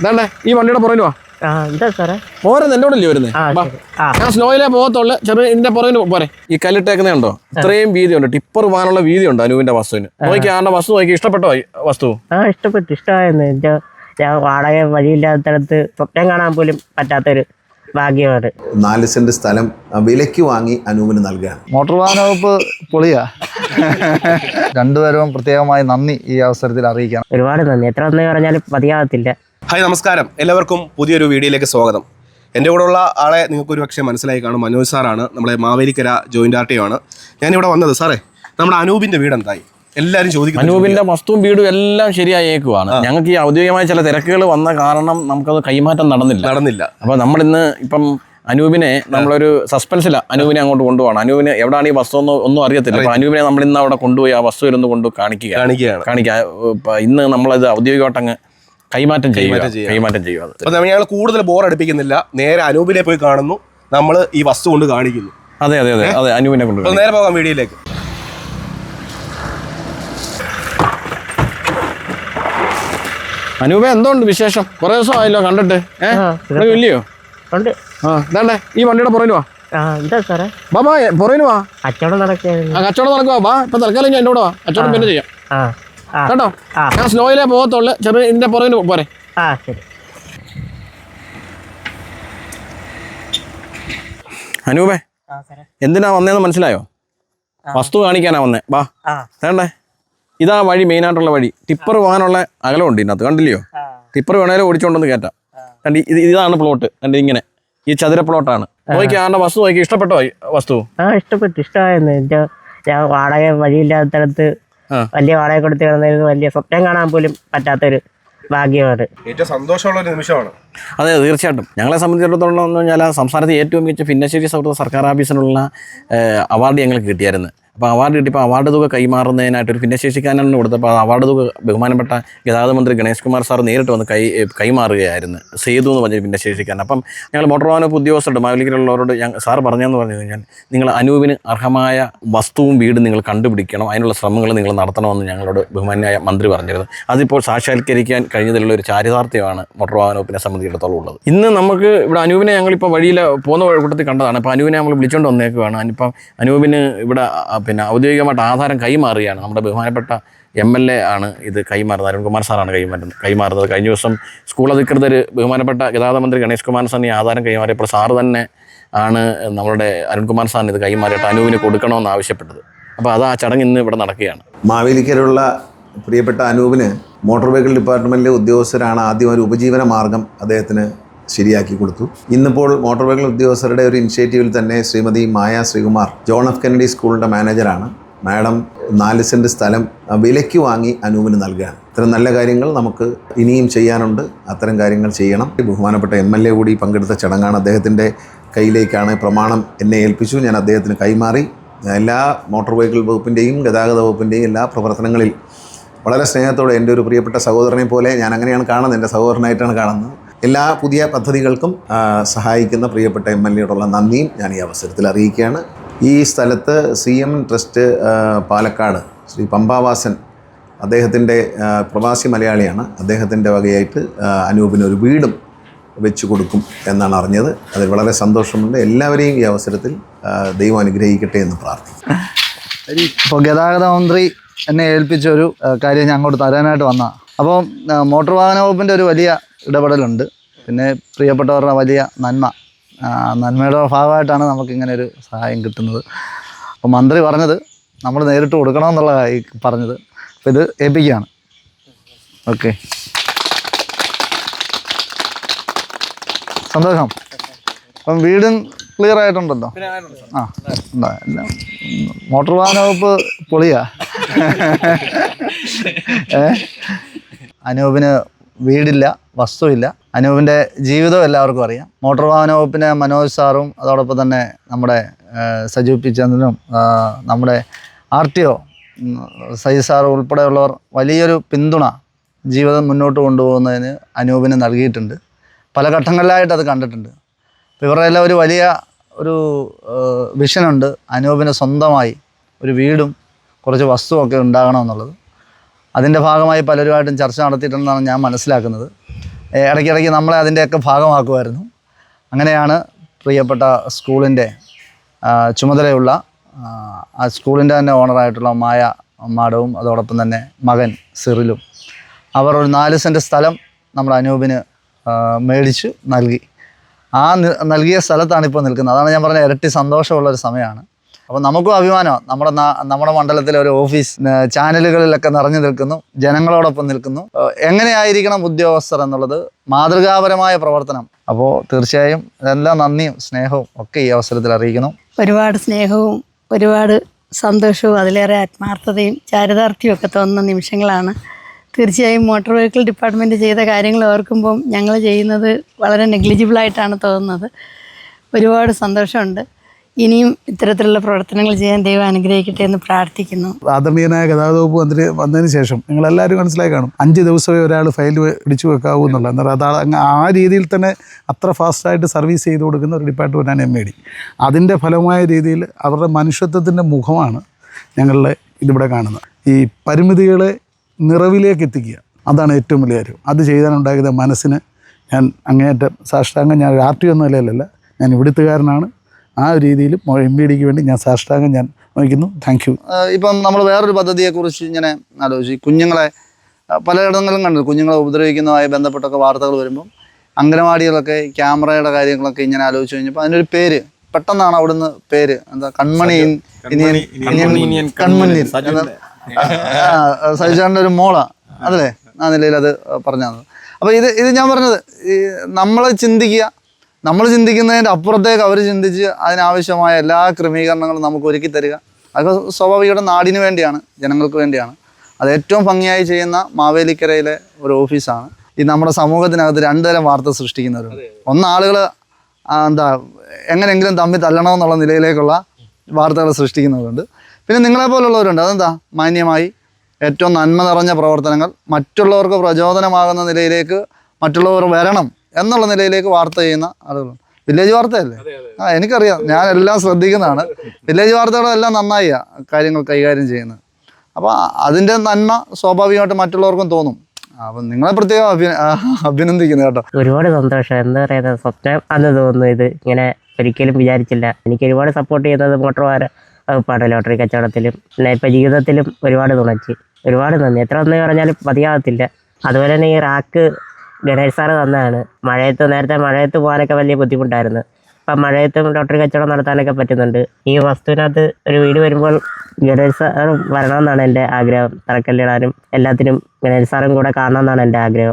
ഇതാണ്ടേ ഈ വണ്ടിയുടെ പുറകിൽ വാ. ആ എന്താ സാറേ. പോരെ എന്റെ കൂടെ അല്ലേ വരുന്നത് ഞാൻ സ്ലോയിലേ പോകത്തുള്ളു. ചെറിയ ഇതിന്റെ പുറകിന് പോരെ. ഈ കല്ലിട്ടേക്കുന്ന ഉണ്ടോ? ഇത്രയും വീതി ഉണ്ട് ടിപ്പർ പോകാനുള്ള വീതി ഉണ്ട് അനുവിന്റെ വസ്തുവിന്. നോക്കി ആരുടെ വസ്തു നോക്കി? ഇഷ്ടപ്പെട്ടോ വസ്തു? ആ ഇഷ്ടപ്പെട്ടു. ഇഷ്ടമായിരുന്നു. എന്റെ ഞാൻ വാടക വഴിയില്ലാത്തടത്ത് സ്വപ്നം കാണാൻ പോലും പറ്റാത്തൊരു ഭാഗ്യമാണ്. നാല് സെന്റ് സ്ഥലം വിലക്ക് വിലയ്ക്ക് വാങ്ങി അനൂപിന് നൽകുകയാണ്. മോട്ടോർ വാഹന വകുപ്പ് പൊളിയാ. രണ്ടുപേരും പ്രത്യേകമായി നന്ദി ഈ അവസരത്തിൽ അറിയിക്കാം ഒരുപാട് നന്ദി. എത്ര നന്ദി പറഞ്ഞാലും മതിയാകത്തില്ല. ഹായ് നമസ്കാരം. എല്ലാവർക്കും പുതിയൊരു വീഡിയോയിലേക്ക് സ്വാഗതം. എന്റെ കൂടെയുള്ള ഉള്ള ആളെ നിങ്ങൾക്ക് ഒരു പക്ഷേ മനസ്സിലായി കാണും. മനോജ് സാറാണ്. നമ്മളെ മാവേലിക്കര ജോയിന്റ് ആർ ടി ആണ്. ഞാനിവിടെ വന്നത് സാറേ നമ്മുടെ അനൂപിന്റെ വീട് എന്തായി എല്ലാവരും ചോദിക്കും അനൂപിന്റെ വസ്തുവും വീടും എല്ലാം ശരിയായേക്കുവാണ്. ഞങ്ങൾക്ക് ഈ ഔദ്യോഗികമായ ചില തിരക്കുകൾ വന്ന കാരണം നമുക്കത് കൈമാറ്റം നടന്നില്ല. നടന്നില്ല. അപ്പോൾ നമ്മളിന്ന് ഇപ്പം അനൂപിനെ നമ്മളൊരു സസ്പെൻസില അനൂപിനെ അങ്ങോട്ട് കൊണ്ടുപോകണം അനൂപിന് എവിടെയാണ് ഈ വസ്തു എന്ന് ഒന്നും അറിയത്തില്ല. അപ്പോൾ അനൂപിനെ നമ്മൾ ഇന്ന് അവിടെ കൊണ്ടുപോയി ആ വസ്തു ഇരുന്ന് കൊണ്ട് കാണിക്കുക. കാണിക്കുക ഇന്ന് നമ്മളത് ഔദ്യോഗികമായിട്ട് അങ്ങ് കൈമാറ്റം ചെയ്യുക. കൈമാറ്റം ചെയ്യുക. അപ്പൊ ഞങ്ങൾ കൂടുതൽ ബോർ അടുപ്പിക്കുന്നില്ല. നേരെ അനൂപിനെ പോയി കാണുന്നു. നമ്മൾ ഈ വസ്തു കൊണ്ട് കാണിക്കുന്നു. അതെ അതെ അതെ. അതെ അനൂപിനെ കൊണ്ട് നേരെ പോകാം വീഡിയോയിലേക്ക്. അനൂപ എന്തുണ്ട് വിശേഷം? കുറെ ദിവസം ആയല്ലോ കണ്ടിട്ട് ഏഹ് ഇല്ലയോ? ഉണ്ട്. ആ ഇതാണ്ടേ ഈ വണ്ടിയുടെ പുറകിൽ വാ. ആ എന്താ സാറേ. വാ വാ പുറകിൽ വാ. കച്ചവടം നടക്കുക ആ കച്ചവടം നടക്കുക വാ ഇപ്പൊ തൽക്കാലം ഞാൻ എന്നോട് വാ. കച്ചവടം പിന്നെ ചെയ്യാം. കേട്ടോ. ഞാൻ സ്ലോയിലേ പോകത്തുള്ളു. ചെറിയ ഇതിന്റെ പുറകിന് പോരെ. ആ ശരി. അനൂപേ എന്തിനാ വന്നേന്ന് മനസ്സിലായോ? വസ്തു കാണിക്കാനാ വന്നേ. വാ. വേണ്ടേ? ഇതാ വഴി മെയിൻ ആയിട്ടുള്ള വഴി. ടിപ്പർ പോകാനുള്ള അകലമുണ്ട് ഇതിനകത്ത്. കണ്ടില്ലയോ? ടിപ്പർ വേണേലും ഓടിച്ചോണ്ടെന്ന് കേറ്റാം. കണ്ടി ഇത് ഇതാണ് പ്ലോട്ട് കണ്ടി ഇങ്ങനെ. ഈ ചതുര പ്ലോട്ടാണ് നോക്കി ആണ്ട വസ്തു നോക്കി ഇഷ്ടപ്പെട്ടോ വസ്തു? ആ ഇഷ്ടപ്പെട്ടു. ഇഷ്ടമായിരുന്നു. ഞാൻ വാടക വഴിയില്ലാത്തടത്ത് ആ. വലിയ വാടക കൊടുത്ത് കിടന്നിരുന്നു വലിയ സ്വപ്നം കാണാൻ പോലും പറ്റാത്തൊരു ഭാഗ്യമാണ് ഏറ്റവും സന്തോഷമുള്ള ഒരു നിമിഷമാണ്. അതെ തീർച്ചയായിട്ടും. ഞങ്ങളെ സംബന്ധിച്ചിടത്തോളം എന്ന് പറഞ്ഞാൽ സംസ്ഥാനത്തെ ഏറ്റവും മികച്ച ഭിന്നശേഷി സൗഹൃദ സർക്കാർ ഓഫീസിനുള്ള അവാർഡ് ഞങ്ങൾക്ക് കിട്ടിയായിരുന്നു. അപ്പോൾ അവാർഡ് കിട്ടിയപ്പോൾ അവാർഡ് തുക കൈമാറുന്നതിനായിട്ട് ഒരു ഭിന്നശേഷിക്കാരനാണ് കൊടുത്തപ്പോൾ ആ അവാർഡ് തുക ബഹുമാനപ്പെട്ട ഗതാഗത മന്ത്രി ഗണേഷ് കുമാർ സാർ നേരിട്ട് വന്ന് കൈ കൈമാറുകയായിരുന്നു. സേതു എന്ന് പറഞ്ഞ ഭിന്നശേഷിക്കാരൻ അപ്പം ഞങ്ങൾ മോട്ടോർ വാഹന ഉദ്യോഗസ്ഥരുടെ മാവലിക്കലുള്ളവരോട് ഞങ്ങൾ സാർ പറഞ്ഞതെന്ന് പറഞ്ഞു കഴിഞ്ഞാൽ നിങ്ങൾ അനൂപിന് അർഹമായ വസ്തുവും വീടും നിങ്ങൾ കണ്ടുപിടിക്കണം. അതിനുള്ള ശ്രമങ്ങൾ നിങ്ങൾ നടത്തണമെന്ന് ഞങ്ങളോട് ബഹുമാനായ മന്ത്രി പറഞ്ഞിരുന്നു. അതിപ്പോൾ സാക്ഷാത്കരിക്കാൻ കഴിഞ്ഞതിലുള്ള ഒരു ചാരിതാർത്ഥ്യമാണ് മോട്ടോർ വാഹന വകുപ്പിനെ സംബന്ധിച്ചിടത്തോളം ഉള്ളത്. ഇന്ന് നമുക്ക് ഇവിടെ അനൂപിനെ ഞങ്ങളിപ്പോൾ വഴിയിൽ പോകുന്ന കൂട്ടത്തിൽ കണ്ടതാണ്. അപ്പോൾ അനൂപിനെ നമ്മൾ വിളിച്ചുകൊണ്ട് വന്നേക്കുവാണ്. ഇപ്പം അനൂപിന് ഇവിടെ പിന്നെ ഔദ്യോഗികമായിട്ട് ആധാരം കൈമാറുകയാണ്. നമ്മുടെ ബഹുമാനപ്പെട്ട എം എൽ എ ആണ് ഇത് കൈമാറുന്നത്. അരുൺകുമാർ സാറാണ് കൈമാറുന്നത് കൈമാറുന്നത്. കഴിഞ്ഞ ദിവസം സ്കൂൾ അധികൃതർ ബഹുമാനപ്പെട്ട ഗതാഗത മന്ത്രി ഗണേഷ് കുമാർ സാറിന് ആധാരം കൈമാറിയപ്പോൾ സാറ് തന്നെ ആണ് നമ്മുടെ അരുൺകുമാർ സാറിന് ഇത് കൈമാറിയിട്ട് അനുവിന് കൊടുക്കണമെന്ന് ആവശ്യപ്പെട്ടത്. അപ്പോൾ അത് ആ ചടങ്ങ് ഇന്ന് ഇവിടെ നടക്കുകയാണ്. മാവേലിക്കലുള്ള പ്രിയപ്പെട്ട അനൂപിന് മോട്ടോർ വെഹിക്കിൾ ഡിപ്പാർട്ട്മെന്റിലെ ഉദ്യോഗസ്ഥരാണ് ആദ്യം ഒരു ഉപജീവന മാർഗം അദ്ദേഹത്തിന് ശരിയാക്കി കൊടുത്തു. ഇന്നിപ്പോൾ മോട്ടോർ വെഹിക്കിൾ ഉദ്യോഗസ്ഥരുടെ ഒരു ഇനിഷ്യേറ്റീവിൽ തന്നെ Shrimati Maya Sreekumar John F Kennedy സ്കൂളിന്റെ മാനേജറാണ്. മാഡം നാല് സെന്റ് സ്ഥലം വിലയ്ക്ക് വാങ്ങി അനൂപിന് നൽകുകയാണ്. ഇത്തരം നല്ല കാര്യങ്ങൾ നമുക്ക് ഇനിയും ചെയ്യാനുണ്ട്. അത്തരം കാര്യങ്ങൾ ചെയ്യണം. ബഹുമാനപ്പെട്ട എം എൽ എ കൂടി പങ്കെടുത്ത ചടങ്ങാണ് അദ്ദേഹത്തിന്റെ കയ്യിലേക്കാണ് പ്രമാണം എന്നെ ഏൽപ്പിച്ചു. ഞാൻ അദ്ദേഹത്തിന് കൈമാറി. എല്ലാ മോട്ടോർ വെഹിക്കിൾ വകുപ്പിന്റെയും ഗതാഗത വകുപ്പിന്റെയും എല്ലാ പ്രവർത്തനങ്ങളിൽ വളരെ സ്നേഹത്തോടെ എന്റെ ഒരു പ്രിയപ്പെട്ട സഹോദരനെ പോലെ ഞാൻ അങ്ങനെയാണ് കാണുന്നത്. എന്റെ സഹോദരനായിട്ടാണ് കാണുന്നത്. എല്ലാ പുതിയ പദ്ധതികൾക്കും സഹായിക്കുന്ന പ്രിയപ്പെട്ട എം എൽ എയോടുള്ള നന്ദിയും ഞാൻ ഈ അവസരത്തിൽ അറിയിക്കുകയാണ്. ഈ സ്ഥലത്ത് C M trust Palakkad Shri Pampavasan അദ്ദേഹത്തിന്റെ പ്രവാസി മലയാളിയാണ്. അദ്ദേഹത്തിന്റെ വകയായിട്ട് അനൂപിന് ഒരു വീടും വെച്ച് കൊടുക്കും എന്നാണ് അറിഞ്ഞത്. അതിൽ വളരെ സന്തോഷമുണ്ട്. എല്ലാവരെയും ഈ അവസരത്തിൽ ദൈവം അനുഗ്രഹിക്കട്ടെ എന്ന് പ്രാർത്ഥിക്കും ഇപ്പോൾ ഗതാഗത മന്ത്രി എന്നെ ഏൽപ്പിച്ച ഒരു കാര്യം ഞാൻ അങ്ങോട്ട് തരാനായിട്ട് വന്ന. അപ്പം ആ, മോട്ടോർ വാഹന വകുപ്പിന്റെ ഒരു വലിയ ഇടപെടലുണ്ട്. പിന്നെ പ്രിയപ്പെട്ടവരുടെ വലിയ നന്മ. നന്മയുടെ ഭാഗമായിട്ടാണ് നമുക്കിങ്ങനെ ഒരു സഹായം കിട്ടുന്നത്. അപ്പോൾ മന്ത്രി പറഞ്ഞത് നമ്മൾ നേരിട്ട് കൊടുക്കണമെന്നുള്ള പറഞ്ഞത്. അപ്പോൾ ഇത് ഏൽപ്പിക്കുകയാണ്. ഓക്കെ. സന്തോഷം. അപ്പം വീടും ക്ലിയർ ആയിട്ടുണ്ടല്ലോ? ആ? എല്ലാം മോട്ടോർ വാഹന വകുപ്പ് പൊളിയാ? ഏ? അനൂപിന് വീടില്ല വസ്തുവില്ല. അനൂപിന്റെ ജീവിതം എല്ലാവർക്കും അറിയാം. മോട്ടോർ വാഹന വകുപ്പിനെ മനോജ് സാറും അതോടൊപ്പം തന്നെ നമ്മുടെ സജു പി ചന്ദ്രനും നമ്മുടെ R T O Saji sir ഉൾപ്പെടെയുള്ളവർ വലിയൊരു പിന്തുണ ജീവിതം മുന്നോട്ട് കൊണ്ടുപോകുന്നതിന് അനൂപിന് നൽകിയിട്ടുണ്ട്. പല ഘട്ടങ്ങളിലായിട്ട് അത് കണ്ടിട്ടുണ്ട്. ഇവരുടെ എല്ലാം ഒരു വലിയ ഒരു വിഷനുണ്ട് അനൂപിന് സ്വന്തമായി ഒരു വീടും കുറച്ച് വസ്തുവൊക്കെ ഉണ്ടാകണമെന്നുള്ളത്. അതിന്റെ ഭാഗമായി പലരുമായിട്ടും ചർച്ച നടത്തിയിട്ടുണ്ടെന്നാണ് ഞാൻ മനസ്സിലാക്കുന്നത്. ഇടയ്ക്കിടയ്ക്ക് നമ്മളെ അതിന്റെയൊക്കെ ഭാഗമാക്കുമായിരുന്നു. അങ്ങനെയാണ് പ്രിയപ്പെട്ട സ്കൂളിന്റെ ചുമതലയുള്ള ആ, സ്കൂളിന്റെ തന്നെ ഓണറായിട്ടുള്ള മായ മാഡവും അതോടൊപ്പം തന്നെ മകൻ സിറിലും. അവർ ഒരു നാല് സെന്റ് സ്ഥലം നമ്മുടെ അനൂപിന് മേടിച്ച് നൽകി. ആ നൽകിയ സ്ഥലത്താണ് ഇപ്പോൾ നിൽക്കുന്നത്. അതാണ് ഞാൻ പറഞ്ഞ ഇരട്ടി സന്തോഷമുള്ളൊരു സമയമാണ്. അപ്പോൾ നമുക്കും അഭിമാനമാണ് നമ്മുടെ നമ്മുടെ മണ്ഡലത്തിലെ ഒരു ഓഫീസ് ചാനലുകളിലൊക്കെ നിറഞ്ഞു നിൽക്കുന്നു ജനങ്ങളോടൊപ്പം നിൽക്കുന്നു. എങ്ങനെയായിരിക്കണം ഉദ്യോഗസ്ഥർ എന്നുള്ളത് മാതൃകാപരമായ പ്രവർത്തനം. അപ്പോൾ തീർച്ചയായും എല്ലാ നന്ദിയും സ്നേഹവും ഒക്കെ ഈ അവസരത്തിൽ അറിയിക്കുന്നു. ഒരുപാട് സ്നേഹവും ഒരുപാട് സന്തോഷവും അതിലേറെ ആത്മാർത്ഥതയും ചാരിതാർത്ഥ്യവും ഒക്കെ തോന്നുന്ന നിമിഷങ്ങളാണ്. തീർച്ചയായും മോട്ടോർ വെഹിക്കിൾ ഡിപ്പാർട്ട്മെന്റ് ചെയ്ത കാര്യങ്ങൾ ഓർക്കുമ്പം ഞങ്ങൾ ചെയ്യുന്നത് വളരെ നെഗ്ലിജിബിളായിട്ടാണ് തോന്നുന്നത്. ഒരുപാട് സന്തോഷമുണ്ട്. ഇനിയും ഇത്തരത്തിലുള്ള പ്രവർത്തനങ്ങൾ ചെയ്യാൻ ദൈവം അനുഗ്രഹിക്കട്ടെ എന്ന് പ്രാർത്ഥിക്കുന്നു. ആദരണീയനായ ഗതാഗത വകുപ്പ് മന്ത്രി വന്നതിന് ശേഷം നിങ്ങൾ എല്ലാവരും മനസ്സിലായി കാണും. അഞ്ച് ദിവസമേ ഒരാൾ ഫയൽ പിടിച്ചു വെക്കാവൂ എന്നുള്ളത്. എന്നാൽ അത് ആ രീതിയിൽ തന്നെ അത്ര ഫാസ്റ്റായിട്ട് സർവീസ് ചെയ്ത് കൊടുക്കുന്ന ഒരു ഡിപ്പാർട്ട്മെന്റാണ് എം എ ഡി അതിന്റെ ഫലമായ രീതിയിൽ അവരുടെ മനുഷ്യത്വത്തിന്റെ മുഖമാണ് ഞങ്ങളുടെ ഇതിവിടെ കാണുന്നത്. ഈ പരിമിതികളെ നിറവിലേക്ക് എത്തിക്കുക അതാണ് ഏറ്റവും വലിയ കാര്യം. അത് ചെയ്താലുണ്ടാക്കിയ മനസ്സിന് ഞാൻ അങ്ങേയറ്റം സാഷ്ടാംഗം. ഞാൻ ആർ ടി ഒന്നും നിലയിലല്ല ഞാൻ ഇവിടുത്തുകാരനാണ്. ആ ഒരു രീതിയിൽ എം ബി ഡിക്ക് വേണ്ടി ഞാൻ സാഷ്ടാംഗം ഞാൻ വഹിക്കുന്നു. താങ്ക് യു ഇപ്പം നമ്മൾ വേറൊരു പദ്ധതിയെക്കുറിച്ച് ഇങ്ങനെ ആലോചിച്ച് കുഞ്ഞുങ്ങളെ പലയിടങ്ങളിലും കണ്ടു. കുഞ്ഞുങ്ങളെ ഉപദ്രവിക്കുന്നതുമായി ബന്ധപ്പെട്ടൊക്കെ വാർത്തകൾ വരുമ്പം അംഗനവാടികളൊക്കെ ക്യാമറയുടെ കാര്യങ്ങളൊക്കെ ഇങ്ങനെ ആലോചിച്ച് കഴിഞ്ഞപ്പോൾ അതിനൊരു പേര് പെട്ടെന്നാണ് അവിടുന്ന് പേര് എന്താ കൺമണി ഇൻ- ഇനിയൻ കൺമണി സജിചാറിന്റെ ഒരു മോളാണ് അതല്ലേ? ആ നിലയിൽ അത് പറഞ്ഞത്. അപ്പോൾ ഇത് ഇത് ഞാൻ പറഞ്ഞത് ഈ നമ്മൾ ചിന്തിക്കുക നമ്മൾ ചിന്തിക്കുന്നതിന്റെ അപ്പുറത്തേക്ക് അവർ ചിന്തിച്ച് അതിനാവശ്യമായ എല്ലാ ക്രമീകരണങ്ങളും നമുക്ക് ഒരുക്കി തരിക. അതൊക്കെ സ്വാഭാവികയുടെ നാടിന് വേണ്ടിയാണ് ജനങ്ങൾക്ക് വേണ്ടിയാണ്. അത് ഏറ്റവും ഭംഗിയായി ചെയ്യുന്ന മാവേലിക്കരയിലെ ഒരു ഓഫീസാണ്. ഈ നമ്മുടെ സമൂഹത്തിനകത്ത് രണ്ടുതരം വാർത്ത സൃഷ്ടിക്കുന്നവരുണ്ട്. ഒന്ന് ആളുകൾ എന്താ എങ്ങനെയെങ്കിലും തമ്മിൽ തല്ലണമെന്നുള്ള നിലയിലേക്കുള്ള വാർത്തകൾ സൃഷ്ടിക്കുന്നവരുണ്ട്. പിന്നെ നിങ്ങളെ പോലുള്ളവരുണ്ട് അതെന്താ? മാന്യമായി ഏറ്റവും നന്മ നിറഞ്ഞ പ്രവർത്തനങ്ങൾ. മറ്റുള്ളവർക്ക് പ്രചോദനമാകുന്ന നിലയിലേക്ക് മറ്റുള്ളവർ വരണം. എന്നുള്ള നിലയിലേക്ക് വാർത്ത ചെയ്യുന്ന ആളുകളുണ്ട് വില്ലേജ് വാർത്തയല്ലേ? ആ എനിക്കറിയാം. ഞാൻ എല്ലാം ശ്രദ്ധിക്കുന്നതാണ്. വില്ലേജ് വാർത്തകളെല്ലാം നന്നായി കാര്യങ്ങൾ കൈകാര്യം ചെയ്യുന്നത്. അപ്പോൾ അതിന്റെ നന്മ സ്വാഭാവികമായിട്ട് മറ്റുള്ളവർക്കും തോന്നും. അപ്പം നിങ്ങളെ പ്രത്യേകം അഭി അഭിനന്ദിക്കുന്നു കേട്ടോ. ഒരുപാട് സന്തോഷം. എന്താ പറയുന്നത് സ്വപ്നം അന്ന് തോന്നുന്നു ഇത്. ഇങ്ങനെ ഒരിക്കലും വിചാരിച്ചില്ല. എനിക്ക് ഒരുപാട് സപ്പോർട്ട് ചെയ്യുന്നത് മോട്ടോർവാര വകുപ്പാണ്. ലോട്ടറി കച്ചവടത്തിലും പിന്നെ ഇപ്പം ജീവിതത്തിലും ഒരുപാട് തുണച്ച്. ഒരുപാട് നന്ദി. എത്ര നന്ദി പറഞ്ഞാലും മതിയാകത്തില്ല അതുപോലെ തന്നെ ഈ റാക്ക് ഗണേഷ് സാറ് തന്നതാണ് മഴയത്ത് നേരത്തെ മഴയത്ത് പോകാനൊക്കെ വലിയ ബുദ്ധിമുട്ടായിരുന്നു. അപ്പം മഴയത്തും ലോട്ടറി കച്ചവടം നടത്താനൊക്കെ പറ്റുന്നുണ്ട്. ഈ വസ്തുവിനകത്ത് ഒരു വീട് വരുമ്പോൾ ഗണേഷ് സാറും വരണമെന്നാണ് എന്റെ ആഗ്രഹം. തറക്കല്ലിടാനും എല്ലാത്തിനും ഗണേഷ് സാറും കൂടെ കാണണമെന്നാണ് എന്റെ ആഗ്രഹം.